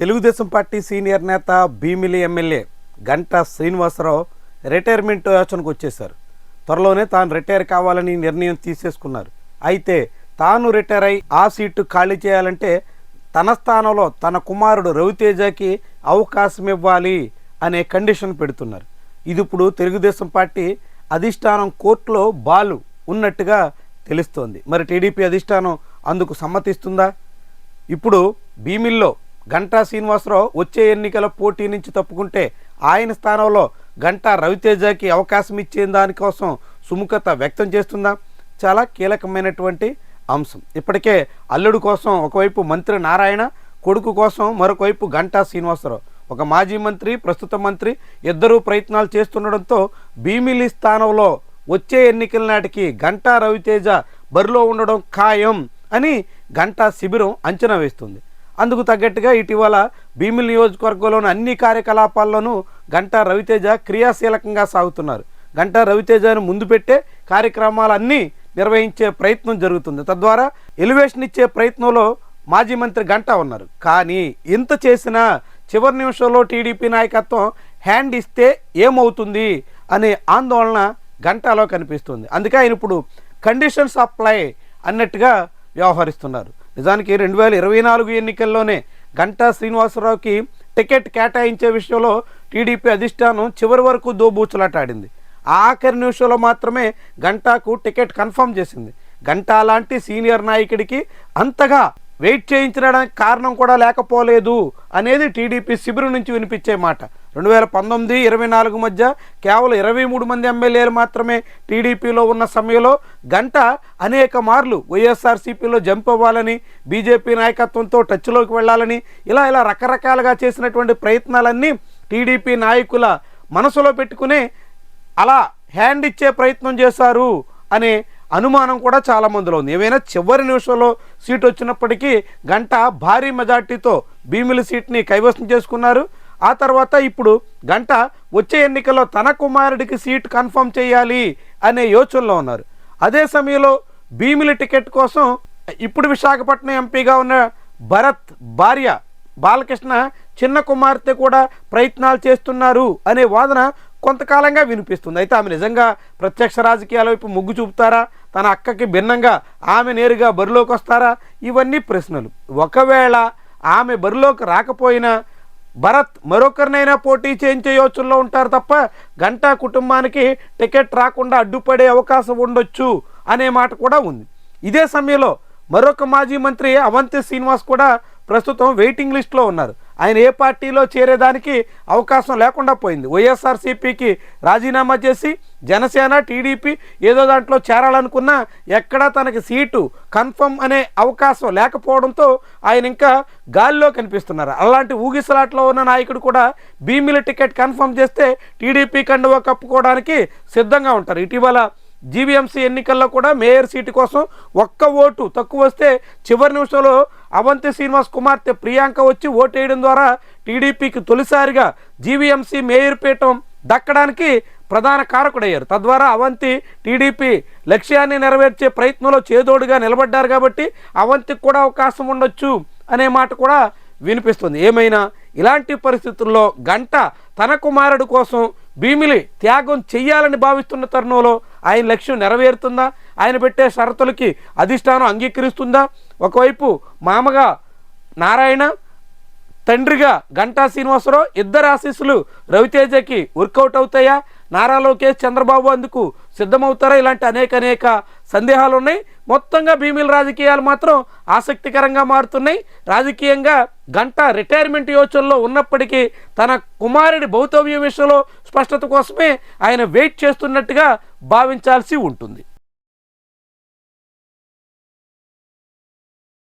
Telugu Desam party senior నేత Bheemili MLA Ganta Srinivasa Rao retirement యోచనకు వచ్చేశారు. త్వరలోనే తాను రిటైర్ కావాలని నిర్ణయం తీసేసుకున్నారు. అయితే తాను రిటైర్ అయి ఆ సీటు ఖాళీ చేయాలంటే తన స్థానంలో తన కుమారుడు రవితేజకి అవకాశం ఇవ్వాలి అనే కండిషన్ పెడుతున్నారు. ఇది ఇప్పుడు తెలుగుదేశం పార్టీ అధిష్టానం కోర్టులో బాలు ఉన్నట్టుగా తెలుస్తోంది. మరి టీడీపీ అధిష్టానం అందుకు సమ్మతిస్తుందా? ఇప్పుడు భీమిల్లో గంటా శ్రీనివాసరావు వచ్చే ఎన్నికల పోటీ నుంచి తప్పుకుంటే ఆయన స్థానంలో గంటా రవితేజకి అవకాశం ఇచ్చే దానికోసం సుముఖత వ్యక్తం చేస్తుందా? చాలా కీలకమైనటువంటి అంశం. ఇప్పటికే అల్లుడు కోసం ఒకవైపు మంత్రి నారాయణ కొడుకు కోసం మరొకవైపు గంటా శ్రీనివాసరావు. ఒక మాజీ మంత్రి ప్రస్తుత మంత్రి ఇద్దరూ ప్రయత్నాలు చేస్తుండడంతో భీమిలి స్థానంలో వచ్చే ఎన్నికల నాటికి గంటా రవితేజ బరిలో ఉండడం ఖాయం అని గంటా శిబిరం అంచనా వేస్తుంది. అందుకు తగ్గట్టుగా ఇటీవల భీమిలి నియోజకవర్గంలోని అన్ని కార్యకలాపాల్లోనూ గంటా రవితేజ క్రియాశీలకంగా సాగుతున్నారు. గంటా రవితేజను ముందు పెట్టే కార్యక్రమాలన్నీ నిర్వహించే ప్రయత్నం జరుగుతుంది. తద్వారా ఎలివేషన్ ఇచ్చే ప్రయత్నంలో మాజీ మంత్రి గంటా ఉన్నారు. కానీ ఇంత చేసినా చివరి నిమిషంలో టీడీపీ నాయకత్వం హ్యాండ్ ఇస్తే ఏమవుతుంది అనే ఆందోళన గంటాలో కనిపిస్తుంది. అందుకే ఆయన ఇప్పుడు కండిషన్స్ అప్లై అన్నట్టుగా వ్యవహరిస్తున్నారు. నిజానికి రెండు వేల ఇరవై నాలుగు ఎన్నికల్లోనే గంటా శ్రీనివాసరావుకి టికెట్ కేటాయించే విషయంలో టీడీపీ అధిష్టానం చివరి వరకు దోబూచులాటాడింది. ఆఖరి నిమిషంలో మాత్రమే గంటాకు టికెట్ కన్ఫర్మ్ చేసింది. గంటా లాంటి సీనియర్ నాయకుడికి అంతగా వెయిట్ చేయించడానికి కారణం కూడా లేకపోలేదు అనేది టీడీపీ శిబిరం నుంచి వినిపించే మాట. రెండు వేల పంతొమ్మిది ఇరవై నాలుగు మధ్య కేవలం ఇరవై మూడు మంది ఎమ్మెల్యేలు మాత్రమే టీడీపీలో ఉన్న సమయంలో గంట అనేక మార్లు వైఎస్ఆర్సీపీలో జంప్ అవ్వాలని బీజేపీ నాయకత్వంతో టచ్లోకి వెళ్ళాలని ఇలా ఇలా రకరకాలుగా చేసినటువంటి ప్రయత్నాలన్నీ టీడీపీ నాయకుల మనసులో పెట్టుకునే అలా హ్యాండ్ ఇచ్చే ప్రయత్నం చేశారు అనే అనుమానం కూడా చాలా మందిలో ఉంది. ఏమైనా చివరి నిమిషంలో సీట్ వచ్చినప్పటికీ గంట భారీ మెజార్టీతో భీమిలి సీట్ని కైవసం చేసుకున్నారు. ఆ తర్వాత ఇప్పుడు గంట వచ్చే ఎన్నికల్లో తన కుమారుడికి సీట్ కన్ఫర్మ్ చేయాలి అనే యోచనలో ఉన్నారు. అదే సమయంలో భీమిలి టికెట్ కోసం ఇప్పుడు విశాఖపట్నం ఎంపీగా ఉన్న భరత్ భార్య బాలకృష్ణ చిన్న కుమార్తె కూడా ప్రయత్నాలు చేస్తున్నారు అనే వాదన కొంతకాలంగా వినిపిస్తుంది. అయితే ఆమె నిజంగా ప్రత్యక్ష రాజకీయాల వైపు మొగ్గు చూపుతారా? తన అక్కకి భిన్నంగా ఆమె నేరుగా బరిలోకి వస్తారా ఇవన్నీ ప్రశ్నలు. ఒకవేళ ఆమె బరిలోకి రాకపోయినా భరత్ మరొకరినైనా పోటీ చేయించే యోచనలో ఉంటారు తప్ప గంటా కుటుంబానికి టికెట్ రాకుండా అడ్డుపడే అవకాశం ఉండొచ్చు అనే మాట కూడా ఉంది. ఇదే సమయంలో మరొక మాజీ మంత్రి అవంతి శ్రీనివాస్ కూడా ప్రస్తుతం వెయిటింగ్ లిస్ట్లో ఉన్నారు. ఆయన ఏ పార్టీలో చేరేదానికి అవకాశం లేకుండా పోయింది. వైఎస్ఆర్సీపీకి రాజీనామా చేసి జనసేన టీడీపీ ఏదో దాంట్లో చేరాలనుకున్నా ఎక్కడా తనకి సీటు కన్ఫర్మ్ అనే అవకాశం లేకపోవడంతో ఆయన ఇంకా గాలిలో కనిపిస్తున్నారు. అలాంటి ఊగిసలాట్లో ఉన్న నాయకుడు కూడా భీమిల టికెట్ కన్ఫర్మ్ చేస్తే టీడీపీ కండువా కప్పుకోవడానికి సిద్ధంగా ఉంటారు. ఇటీవల జీవీఎంసీ ఎన్నికల్లో కూడా మేయర్ సీటు కోసం ఒక్క ఓటు తక్కువ వస్తే చివరి నిమిషంలో అవంతి శ్రీనివాస్ కుమార్తె ప్రియాంక వచ్చి ఓటేయడం ద్వారా టీడీపీకి తొలిసారిగా జీవీఎంసీ మేయర్ పీఠం దక్కడానికి ప్రధాన కారకుడయ్యారు. తద్వారా అవంతి టీడీపీ లక్ష్యాన్ని నెరవేర్చే ప్రయత్నంలో చేదోడుగా నిలబడ్డారు కాబట్టి అవంతికి కూడా అవకాశం ఉండొచ్చు అనే మాట కూడా వినిపిస్తుంది. ఏమైనా ఇలాంటి పరిస్థితుల్లో గంట తన కుమారుడు కోసం భీమిలి త్యాగం చెయ్యాలని భావిస్తున్న తరుణంలో ఆయన లక్ష్యం నెరవేరుతుందా? ఆయన పెట్టే షరతులకి అధిష్టానం అంగీకరిస్తుందా? ఒకవైపు మామగా నారాయణ తండ్రిగా గంటా శ్రీనివాసరావు ఇద్దరు ఆశీస్సులు రవితేజకి వర్కౌట్ అవుతాయా? నారా లోకేష్ చంద్రబాబు అందుకు సిద్ధమవుతారా? ఇలాంటి అనేక అనేక సందేహాలు ఉన్నాయి మొత్తంగా భీమిల రాజకీయాలు మాత్రం ఆసక్తికరంగా మారుతున్నాయి. రాజకీయంగా గంట రిటైర్మెంట్ యోచనలో ఉన్నప్పటికీ తన కుమారుడి భౌతవ్యం విషయంలో స్పష్టత కోసమే ఆయన వెయిట్ చేస్తున్నట్టుగా భావించాల్సి ఉంటుంది.